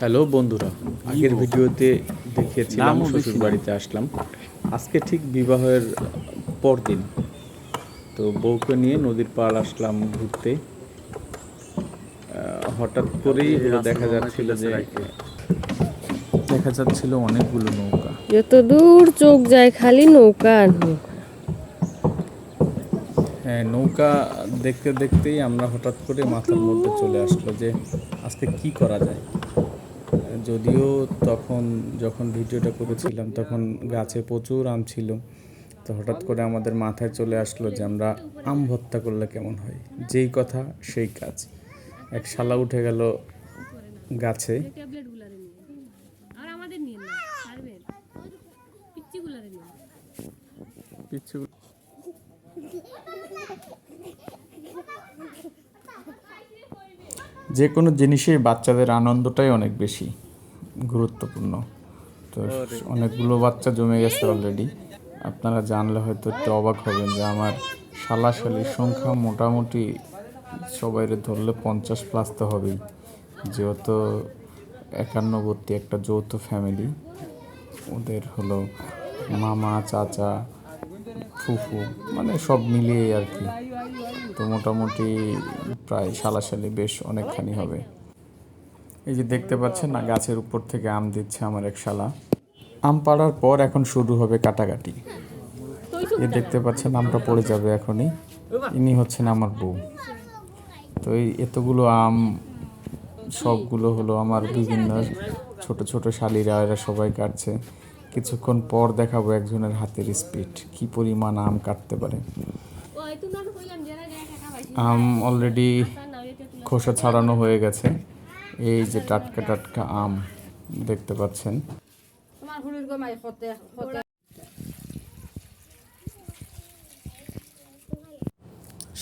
Hello বন্ধুরা আগের ভিডিওতে দেখিয়েছিলাম শ্বশুর বাড়িতে আসলাম। আজকে ঠিক বিবাহের পরদিন। তো বউকে নিয়ে নদীর পাড় আসলাম ঘুরতে। হঠাৎ করেই দেখা যাচ্ছিল যে দেখা যাচ্ছিল অনেকগুলো নৌকা। যত দূর চোখ যায় খালি নৌকা আর নৌকা। হ্যাঁ নৌকা দেখতে দেখতেই আমরা হঠাৎ করে মাথার মধ্যে চলে আসলো যে আজকে কি করা যায়? যদিও তখন যখন ভিডিওটা করেছিলাম তখন গাছে প্রচুর আম ছিল। তো হঠাৎ করে আমাদের মাথায় চলে আসলো যে আমরা আম ভর্তা করলে কেমন হয়? যেই কথা সেই কাজ। এক শালা উঠে গেল গাছে। আর আমাদের নিয়ে না পারবেন পিচ্চিগুলারে নিয়ে পিচ্ছু যে কোনো জিনিসে বাচ্চাদের আনন্দটাই অনেক বেশি গুরুত্বপূর্ণ। তো অনেকগুলো বাচ্চা জমে গেছে অলরেডি আপনারা জানলে হয়তো একটু অবাক হবেন যে আমার শালাশালির সংখ্যা মোটামুটি সবাইরে ধরলে পঞ্চাশ প্লাস তো হবেই। যেহেতু একান্নবর্তী একটা যৌথ ফ্যামিলি ওদের হলো মামা চাচা ফুফু মানে সব মিলিয়ে আর কি। তো মোটামুটি প্রায় সালাসালি বেশ অনেকখানি হবে। এই যে দেখতে পাচ্ছেন না, গাছের উপর থেকে আম দিচ্ছে আমার এক শালা। আম পাড়ার পর এখন শুরু হবে কাটাকাটি। এই দেখতে পাচ্ছেন আমটা পড়ে যাবে এখনই। ইনি হচ্ছেন আমার বউ। তো এই এতগুলো আম, সবগুলো হলো আমার বিভিন্ন ছোট ছোট শালিরা, এরা সবাই কাটছে। কিছুক্ষণ পর দেখাবো একজনের হাতের স্পিড কি পরিমাণ আম কাটতে পারে? আমি অলরেডি খোসা ছাড়ানো হয়ে গেছে। এই যে টাটকা টাটকা আম, দেখতে পাচ্ছেন।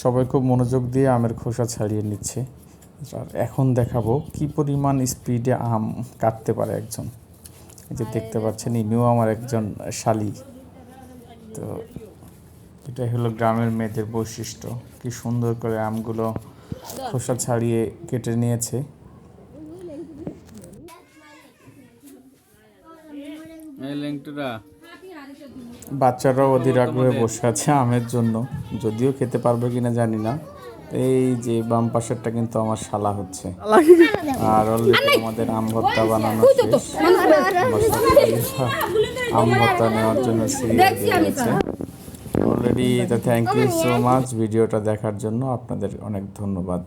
সবাই খুব মনোযোগ দিয়ে আমের খোসা ছাড়িয়ে নিচ্ছে। আর এখন দেখাবো কি পরিমাণ স্পিডে আম কাটতে পারে একজন। যে দেখতে পাচ্ছেন ইনিও আমার একজন শালি। তো এটাই হলো গ্রামের মেয়েদের বৈশিষ্ট্য। কি সুন্দর করে আমগুলো খোসা ছাড়িয়ে কেটে নিয়েছে। বাচ্চারাও অধীর আগ্রহে বসে আছে আমের জন্য। যদিও খেতে পারবে কিনা জানি না। এই যে বাম পাশেরটা কিন্তু আমার শালা হচ্ছে। আর অলরেডি আমাদের আম ভর্তা বানানো আম ভর্তা নেওয়ার জন্য সিরিয়াল অলরেডি তো থ্যাংক ইউ সো মাচ ভিডিওটা দেখার জন্য আপনাদের অনেক ধন্যবাদ।